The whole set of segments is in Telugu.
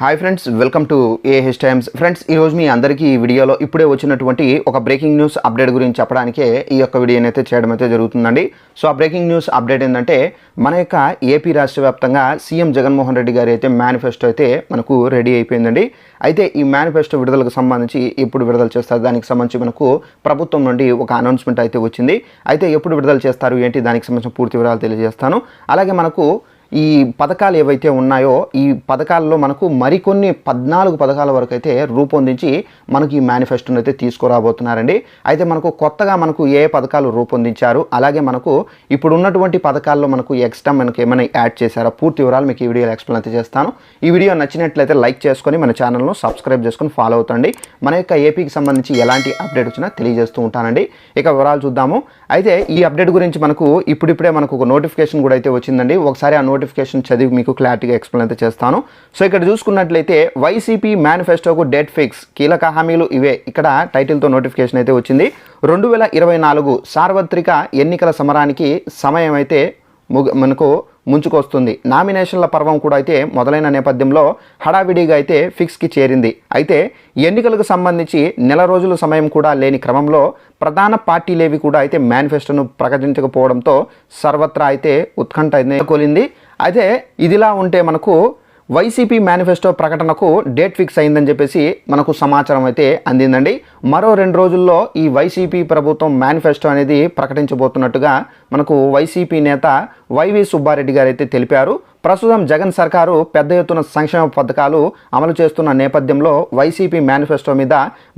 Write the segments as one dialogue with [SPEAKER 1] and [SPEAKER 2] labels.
[SPEAKER 1] Hi friends welcome to AH times friends ఈరోజు మీ అందరికీ ఈ వీడియోలో ఇప్పుడే వచ్చినటువంటి ఒక బ్రేకింగ్ న్యూస్ అప్డేట్ గురించి చెప్పడానికే ఈ యొక్క వీడియోని అయితే చేయడం అయితే జరుగుతుందండి. సో ఆ బ్రేకింగ్ న్యూస్ అప్డేట్ ఏంటంటే మన యొక్క ఏపీ రాష్ట్ర వ్యాప్తంగా సీఎం జగన్మోహన్ రెడ్డి గారి అయితే మేనిఫెస్టో అయితే మనకు రెడీ అయిపోయిందండి. అయితే ఈ మేనిఫెస్టో విడుదలకు సంబంధించి ఎప్పుడు విడుదల చేస్తారు? దానికి సంబంధించి మనకు ప్రభుత్వం నుండి ఒక అనౌన్స్మెంట్ అయితే వచ్చింది. అయితే ఎప్పుడు విడుదల చేస్తారు? ఏంటి? దానికి సంబంధించిన పూర్తి వివరాలు తెలియజేస్తాను. అలాగే మనకు ఈ పథకాలు ఏవైతే ఉన్నాయో ఈ పథకాల్లో మనకు మరికొన్ని పద్నాలుగు పథకాల వరకు అయితే రూపొందించి మనకు ఈ మేనిఫెస్టోని అయితే తీసుకురాబోతున్నారండి. అయితే మనకు కొత్తగా మనకు ఏ ఏ పథకాలు రూపొందించారు అలాగే మనకు ఇప్పుడు ఉన్నటువంటి పథకాల్లో మనకు ఎక్స్ట్రా మనకు ఏమైనా యాడ్ చేశారా? పూర్తి వివరాలు మీకు ఈ వీడియోలో ఎక్స్ప్లెయిన్ అయితే చేస్తాను. ఈ వీడియో నచ్చినట్లయితే లైక్ చేసుకొని మన ఛానల్ను సబ్స్క్రైబ్ చేసుకొని ఫాలో అవుతండి. మన యొక్క ఏపీకి సంబంధించి ఎలాంటి అప్డేట్ వచ్చినా తెలియజేస్తూ ఉంటానండి. ఇక వివరాలు చూద్దాము. అయితే ఈ అప్డేట్ గురించి మనకు ఇప్పుడిప్పుడే మనకు ఒక నోటిఫికేషన్ కూడా అయితే వచ్చిందండి. ఒకసారి ఆ నోటిఫికేషన్ చదివి మీకు క్లారిటీగా ఎక్స్ప్లెయిన్ అయితే చేస్తాను. సో ఇక్కడ చూసుకున్నట్లయితే వైసీపీ మేనిఫెస్టోకు డేట్ ఫిక్స్ కీలక హామీలు ఇవే. ఇక్కడ టైటిల్తో నోటిఫికేషన్ అయితే వచ్చింది. రెండు వేల ఇరవై నాలుగు సార్వత్రిక ఎన్నికల సమరానికి సమయం అయితే ముగ మనకు ముంచుకొస్తుంది. నామినేషన్ల పర్వం కూడా అయితే మొదలైన నేపథ్యంలో హడావిడిగా అయితే ఫిక్స్కి చేరింది. అయితే ఎన్నికలకు సంబంధించి నెల రోజుల సమయం కూడా లేని క్రమంలో ప్రధాన పార్టీలేవి కూడా అయితే మేనిఫెస్టోను ప్రకటించకపోవడంతో సర్వత్రా అయితే ఉత్కంఠ అయితే కొలింది. అయితే ఇదిలా ఉంటే మనకు వైసీపీ మేనిఫెస్టో ప్రకటనకు డేట్ ఫిక్స్ అయిందని చెప్పేసి మనకు సమాచారం అయితే అందిందండి. మరో రెండు రోజుల్లో ఈ వైసీపీ ప్రభుత్వం మేనిఫెస్టో అనేది ప్రకటించబోతున్నట్టుగా మనకు వైసీపీ నేత వైవి సుబ్బారెడ్డి గారు అయితే తెలిపారు. ప్రస్తుతం జగన్ సర్కారు పెద్ద ఎత్తున సంక్షేమ పథకాలు అమలు చేస్తున్న నేపథ్యంలో వైసీపీ మేనిఫెస్టో మీద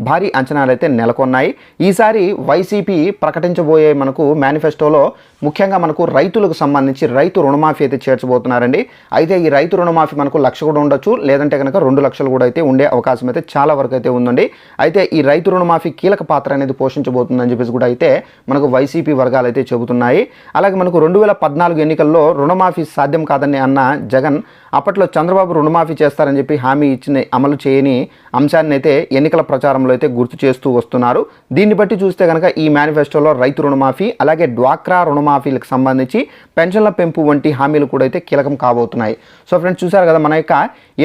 [SPEAKER 1] భారీ అంచనాలు అయితే నెలకొన్నాయి. ఈసారి వైసీపీ ప్రకటించబోయే మనకు మేనిఫెస్టోలో ముఖ్యంగా మనకు రైతులకు సంబంధించి రైతు రుణమాఫీ అయితే చేర్చబోతున్నారండి. అయితే ఈ రైతు రుణమాఫీ మనకు లక్ష కూడా ఉండొచ్చు లేదంటే కనుక రెండు లక్షలు కూడా అయితే ఉండే అవకాశం అయితే చాలా వరకు అయితే ఉందండి. అయితే ఈ రైతు రుణమాఫీ కీలక పాత్ర అనేది పోషించబోతుందని చెప్పేసి కూడా అయితే మనకు వైసీపీ వర్గాలు అయితే చెబుతున్నాయి. అలాగే మనకు రెండు వేల పద్నాలుగు ఎన్నికల్లో రుణమాఫీ సాధ్యం కాదని అన్న జగన్ అప్పట్లో చంద్రబాబు రుణమాఫీ చేస్తారని చెప్పి హామీ ఇచ్చిన అమలు చేయని అంశాన్ని అయితే ఎన్నికల ప్రచారంలో అయితే గుర్తు చేస్తూ వస్తున్నారు. దీన్ని బట్టి చూస్తే కనుక ఈ మేనిఫెస్టోలో రైతు రుణమాఫీ అలాగే డ్వాక్రా రుణమాఫీలకు సంబంధించి పెన్షన్ల పెంపు వంటి హామీలు కూడా అయితే కీలకం కాబోతున్నాయి. సో ఫ్రెండ్స్ చూశారు కదా మన యొక్క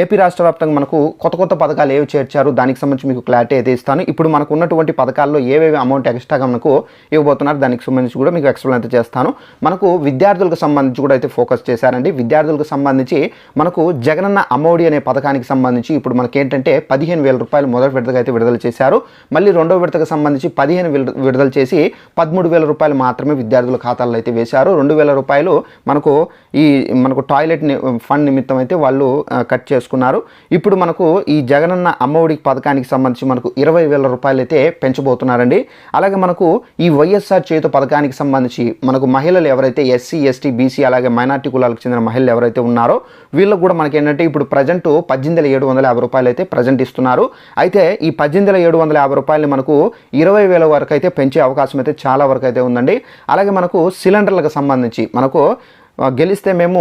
[SPEAKER 1] ఏపీ రాష్ట్ర వ్యాప్తంగా మనకు కొత్త కొత్త పథకాలు ఏవి చేర్చారు? దానికి సంబంధించి మీకు క్లారిటీ అయితే ఇస్తాను. ఇప్పుడు మనకు ఉన్నటువంటి పథకాల్లో ఏవేవి అమౌంట్ ఎక్స్ట్రాగా మనకు ఇవ్వబోతున్నారు దానికి సంబంధించి కూడా మీకు ఎక్స్ప్లెయిన్ అయితే చేస్తాను. మనకు విద్యార్థులకు సంబంధించి కూడా అయితే ఫోకస్ చేశారండి. విద్యార్థులకు సంబంధించి మనకు జగనన్న అమ్మఒడి అనే పథకానికి సంబంధించి ఇప్పుడు మనకి ఏంటంటే పదిహేను వేల రూపాయలు మొదటి విడతగా అయితే విడుదల చేశారు. మళ్ళీ రెండో విడతకు సంబంధించి పదిహేను విడుదల చేసి పదమూడు వేల రూపాయలు మాత్రమే విద్యార్థుల ఖాతాల్లో అయితే వేశారు. రెండు వేల రూపాయలు మనకు ఈ మనకు టాయిలెట్ ఫండ్ నిమిత్తం అయితే వాళ్ళు కట్ చేసుకున్నారు. ఇప్పుడు మనకు ఈ జగనన్న అమ్మఒడి పథకానికి సంబంధించి మనకు ఇరవై వేల రూపాయలు అయితే పెంచబోతున్నారండి. అలాగే మనకు ఈ వైఎస్ఆర్ చేతు పథకానికి సంబంధించి మనకు మహిళలు ఎవరైతే ఎస్సీ ఎస్టీ బీసీ అలాగే మైనార్టీ కులాలకు చెందిన మహిళలు ఎవరైతే ఉన్నారో వీళ్ళకు కూడా మనకి ఏంటంటే ఇప్పుడు ప్రజెంట్ పద్దెనిమిది వేల ఏడు వందల యాభై రూపాయలు అయితే ప్రజెంట్ ఇస్తున్నారు. అయితే ఈ పద్దెనిమిది వేల ఏడు వందల యాభై రూపాయలు మనకు ఇరవై వేల వరకు అయితే పెంచే అవకాశం అయితే చాలా వరకు అయితే ఉందండి. అలాగే మనకు సిలిండర్లకు సంబంధించి మనకు గెలిస్తే మేము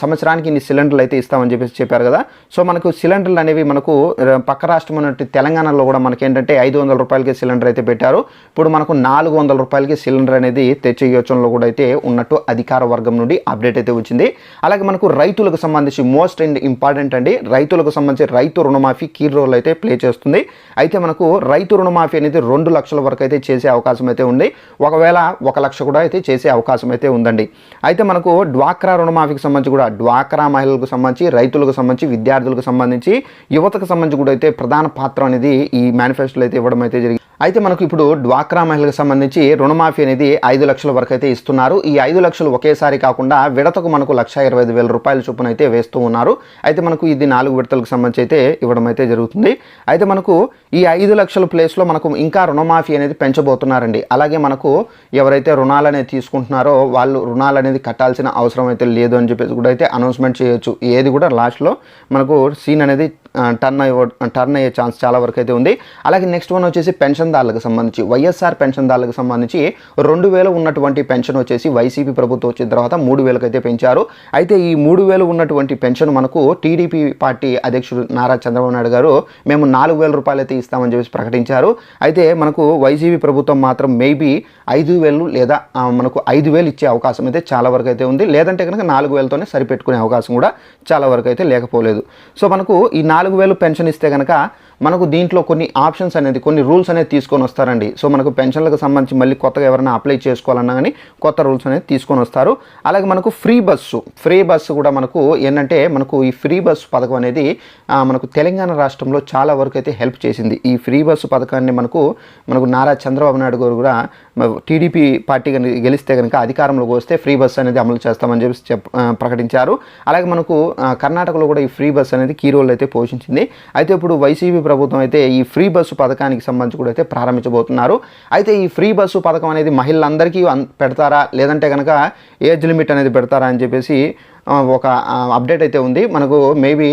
[SPEAKER 1] సంవత్సరానికి ఇన్ని సిలిండర్లు అయితే ఇస్తామని చెప్పేసి చెప్పారు కదా. సో మనకు సిలిండర్లు అనేవి మనకు పక్క రాష్ట్రం ఉన్నట్టు తెలంగాణలో కూడా మనకి ఏంటంటే ఐదు వందల రూపాయలకి సిలిండర్ అయితే పెట్టారు. ఇప్పుడు మనకు నాలుగు వందల రూపాయలకి సిలిండర్ అనేది తెచ్చే యోచనలో కూడా అయితే ఉన్నట్టు అధికార వర్గం నుండి అప్డేట్ అయితే వచ్చింది. అలాగే మనకు రైతులకు సంబంధించి మోస్ట్ అండ్ ఇంపార్టెంట్ అండి రైతులకు సంబంధించి రైతు రుణమాఫీ కీ రోల్ అయితే ప్లే చేస్తుంది. అయితే మనకు రైతు రుణమాఫీ అనేది రెండు లక్షల వరకు అయితే చేసే అవకాశం అయితే ఉంది. ఒకవేళ ఒక లక్ష కూడా అయితే చేసే అవకాశం అయితే ఉందండి. అయితే మనకు డ్వాక్రా రుణమాఫీకి సంబంధించి కూడా డ్వాక్రా మహిళలకు సంబంధించి రైతులకు సంబంధించి విద్యార్థులకు సంబంధించి యువతకు సంబంధించి కూడా అయితే ప్రధాన పాత్ర అనేది ఈ మేనిఫెస్టోలో అయితే ఇవ్వడం అయితే జరిగింది. అయితే మనకు ఇప్పుడు డ్వాక్రా మహిళలకు సంబంధించి రుణమాఫీ అనేది ఐదు లక్షల వరకు అయితే ఇస్తున్నారు. ఈ ఐదు లక్షలు ఒకేసారి కాకుండా విడతకు మనకు లక్ష ఇరవై ఐదు వేల రూపాయల చొప్పున అయితే వేస్తూ ఉన్నారు. అయితే మనకు ఇది నాలుగు విడతలకు సంబంధించి అయితే ఇవ్వడం అయితే జరుగుతుంది. అయితే మనకు ఈ ఐదు లక్షల ప్లేస్లో మనకు ఇంకా రుణమాఫీ అనేది పెంచబోతున్నారండి. అలాగే మనకు ఎవరైతే రుణాలు అనేది తీసుకుంటున్నారో వాళ్ళు రుణాలు అనేది కట్టాల్సిన అవసరం అయితే లేదు అని చెప్పేసి కూడా అయితే అనౌన్స్మెంట్ చేయొచ్చు. ఏది కూడా లాస్ట్లో మనకు సీన్ అనేది టర్న్ అయ్యే టర్న్ అయ్యే ఛాన్స్ చాలా వరకు అయితే ఉంది. అలాగే నెక్స్ట్ వన్ వచ్చేసి పెన్షన్దారులకు సంబంధించి వైఎస్ఆర్ పెన్షన్దారులకు సంబంధించి రెండు వేలు ఉన్నటువంటి పెన్షన్ వచ్చేసి వైసీపీ ప్రభుత్వం వచ్చిన తర్వాత మూడు వేలకు అయితే పెంచారు. అయితే ఈ మూడు వేలు ఉన్నటువంటి పెన్షన్ మనకు టీడీపీ పార్టీ అధ్యక్షుడు నారా చంద్రబాబు నాయుడు గారు మేము నాలుగు వేల రూపాయలు అయితే ఇస్తామని చెప్పేసి ప్రకటించారు. అయితే మనకు వైసీపీ ప్రభుత్వం మాత్రం మేబీ ఐదు వేలు లేదా మనకు ఐదు వేలు ఇచ్చే అవకాశం అయితే చాలా వరకు అయితే ఉంది. లేదంటే కనుక నాలుగు వేలతోనే సరిపెట్టుకునే అవకాశం కూడా చాలా వరకు అయితే లేకపోలేదు. సో మనకు ఈ నాలుగు నాలుగు వేలు పెన్షన్ ఇస్తే కనుక మనకు దీంట్లో కొన్ని ఆప్షన్స్ అనేది కొన్ని రూల్స్ అనేది తీసుకొని వస్తారండి. సో మనకు పెన్షన్లకు సంబంధించి మళ్ళీ కొత్తగా ఎవరైనా అప్లై చేసుకోవాలన్నా కానీ కొత్త రూల్స్ అనేది తీసుకొని వస్తారు. అలాగే మనకు ఫ్రీ బస్సు ఫ్రీ బస్సు కూడా మనకు ఏంటంటే మనకు ఈ ఫ్రీ బస్సు పథకం అనేది మనకు తెలంగాణ రాష్ట్రంలో చాలా వరకు అయితే హెల్ప్ చేసింది. ఈ ఫ్రీ బస్సు పథకాన్ని మనకు మనకు నారా చంద్రబాబు నాయుడు గారు కూడా టీడీపీ పార్టీ గని- గెలిస్తే కనుక అధికారంలోకి వస్తే ఫ్రీ బస్సు అనేది అమలు చేస్తామని చెప్పి చెప్ ప్రకటించారు. అలాగే మనకు కర్ణాటకలో కూడా ఈ ఫ్రీ బస్సు అనేది కీ రోల్ అయితే పోషించింది. అయితే ఇప్పుడు వైసీపీ ప్రభుత్వం అయితే ఈ ఫ్రీ బస్సు పథకానికి సంబంధించి కూడా అయితే ప్రారంభించబోతున్నారు. అయితే ఈ ఫ్రీ బస్సు పథకం అనేది మహిళలందరికీ పెడతారా? లేదంటే కనుక ఏజ్ లిమిట్ అనేది పెడతారా అని చెప్పేసి ఒక అప్డేట్ అయితే ఉంది. మనకు మేబీ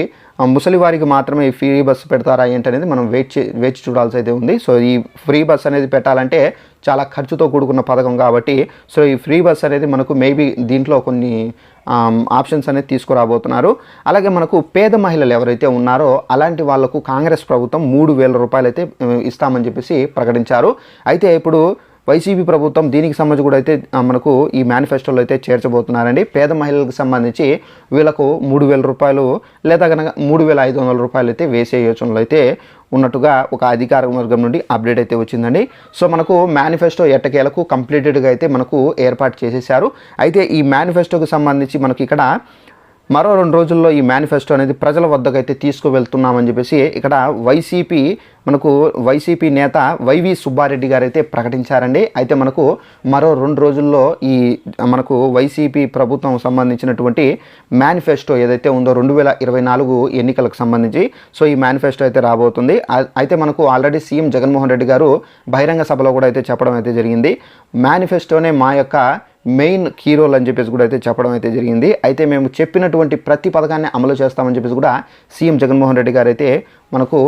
[SPEAKER 1] ముసలి వారికి మాత్రమే ఈ ఫ్రీ బస్సు పెడతారా ఏంటి అనేది మనం వెయిట్ చే వేచి చూడాల్సి అయితే ఉంది. సో ఈ ఫ్రీ బస్ అనేది పెట్టాలంటే చాలా ఖర్చుతో కూడుకున్న పథకం కాబట్టి సో ఈ ఫ్రీ బస్ అనేది మనకు మేబీ దీంట్లో కొన్ని ఆప్షన్స్ అనేది తీసుకురాబోతున్నారు. అలాగే మనకు పేద మహిళలు ఎవరైతే ఉన్నారో అలాంటి వాళ్ళకు కాంగ్రెస్ ప్రభుత్వం మూడు వేల రూపాయలు అయితే ఇస్తామని చెప్పేసి ప్రకటించారు. అయితే ఇప్పుడు వైసీపీ ప్రభుత్వం దీనికి సంబంధించి కూడా అయితే మనకు ఈ మేనిఫెస్టోలో అయితే చేర్చబోతున్నారండి. పేద మహిళలకు సంబంధించి వీళ్ళకు మూడు వేల రూపాయలు లేదా కనుక మూడు వేల ఐదు వందల రూపాయలు అయితే వేసే యోచనలో అయితే ఉన్నట్టుగా ఒక అధికార వర్గం నుండి అప్డేట్ అయితే వచ్చిందండి. సో మనకు మేనిఫెస్టో ఎట్టకేలకు కంప్లీటెడ్గా అయితే మనకు ఏర్పాటు చేసేసారు అయితే ఈ మేనిఫెస్టోకి సంబంధించి మనకి ఇక్కడ మరో రెండు రోజుల్లో ఈ మేనిఫెస్టో అనేది ప్రజల వద్దకు అయితే తీసుకువెళ్తున్నామని చెప్పేసి ఇక్కడ వైసీపీ మనకు వైసీపీ నేత వైవి సుబ్బారెడ్డి గారు అయితే ప్రకటించారండి. అయితే మనకు మరో రెండు రోజుల్లో ఈ మనకు వైసీపీ ప్రభుత్వం సంబంధించినటువంటి మేనిఫెస్టో ఏదైతే ఉందో రెండు వేల ఇరవై నాలుగు ఎన్నికలకు సంబంధించి సో ఈ మేనిఫెస్టో అయితే రాబోతుంది. అయితే మనకు ఆల్రెడీ సీఎం జగన్మోహన్ రెడ్డి గారు బహిరంగ సభలో కూడా అయితే చెప్పడం అయితే జరిగింది. మేనిఫెస్టోనే మా యొక్క మెయిన్ కీ రోల్ అని చెప్పేసి కూడా అయితే చెప్పడం అయితే జరిగింది. అయితే మేము చెప్పినటువంటి ప్రతి పథకాన్ని అమలు చేస్తామని చెప్పేసి కూడా సీఎం జగన్మోహన్ రెడ్డి గారు అయితే మనకు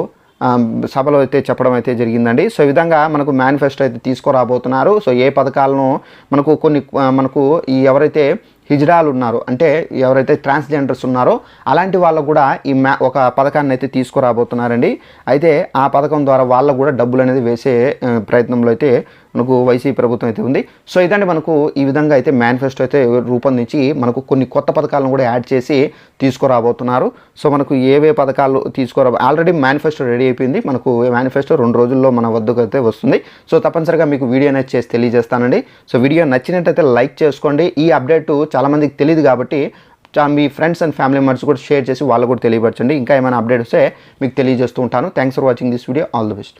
[SPEAKER 1] సభలో అయితే చెప్పడం అయితే జరిగిందండి. సో ఈ విధంగా మనకు మేనిఫెస్టో అయితే తీసుకురాబోతున్నారు. సో ఏ పథకాలను మనకు కొన్ని మనకు ఈ ఎవరైతే హిజ్రాలు ఉన్నారు అంటే ఎవరైతే ట్రాన్స్జెండర్స్ ఉన్నారో అలాంటి వాళ్ళకు కూడా ఈ మ్యా ఒక పథకాన్ని అయితే తీసుకురాబోతున్నారండి. అయితే ఆ పథకం ద్వారా వాళ్ళకు కూడా డబ్బులు అనేది వేసే ప్రయత్నంలో అయితే మనకు వైసీపీ ప్రభుత్వం అయితే ఉంది. సో ఇదండి మనకు ఈ విధంగా అయితే మేనిఫెస్టో అయితే రూపొందించి మనకు కొన్ని కొత్త పథకాలను కూడా యాడ్ చేసి తీసుకురాబోతున్నారు. సో మనకు ఏవే పథకాలు తీసుకురా ఆల్రెడీ మేనిఫెస్టో రెడీ అయిపోయింది. మనకు మేనిఫెస్టో రెండు రోజుల్లో మన వద్దకు అయితే వస్తుంది. సో తప్పనిసరిగా మీకు వీడియో అనేది చేసి తెలియజేస్తానండి. సో వీడియో నచ్చినట్టయితే లైక్ చేసుకోండి. ఈ అప్డేట్ చాలామందికి తెలియదు కాబట్టి మీ ఫ్రెండ్స్ అండ్ ఫ్యామిలీ మెంబర్స్ కూడా షేర్ చేసి వాళ్ళు కూడా తెలియపరచండి. ఇంకా ఏమైనా అప్డేట్ వస్తే మీకు తెలియజేస్తూ ఉంటాను. Thanks for watching this video all the best